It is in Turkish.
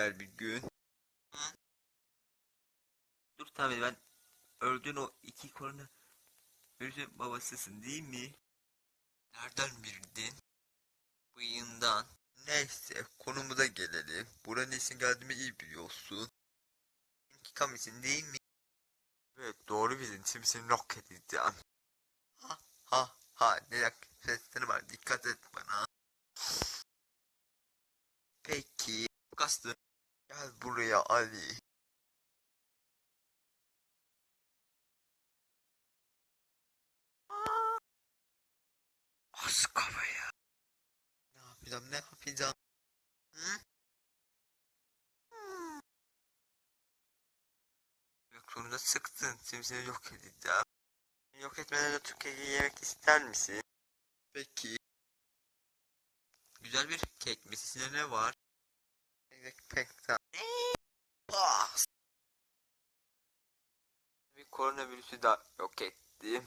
güzel bir gün. Dur tabii ben öldüğün o iki korona virüsün babasısın değil mi? Nereden bildin? Bıyığından. Neyse konumuza gelelim. Buranın için geldiğimi iyi biliyorsun. İntikam için değil mi? Evet doğru. Şimdi seni yok edeceğim. Ha ha ha. Ne yak sesleri var. Dikkat et bana. Peki. Kastı. Gel buraya Ali. Bas kafaya. Ne yapacağım ne yapacağım? Hı? Yok sonunda sıktın. Şimdi seni yok edeceğim. Yok etmeden de Türkiye'yi yemek ister misin? Peki. Güzel bir kek mi? Sizde ne var? Bas. Bir koronavirüsü de yok ettim.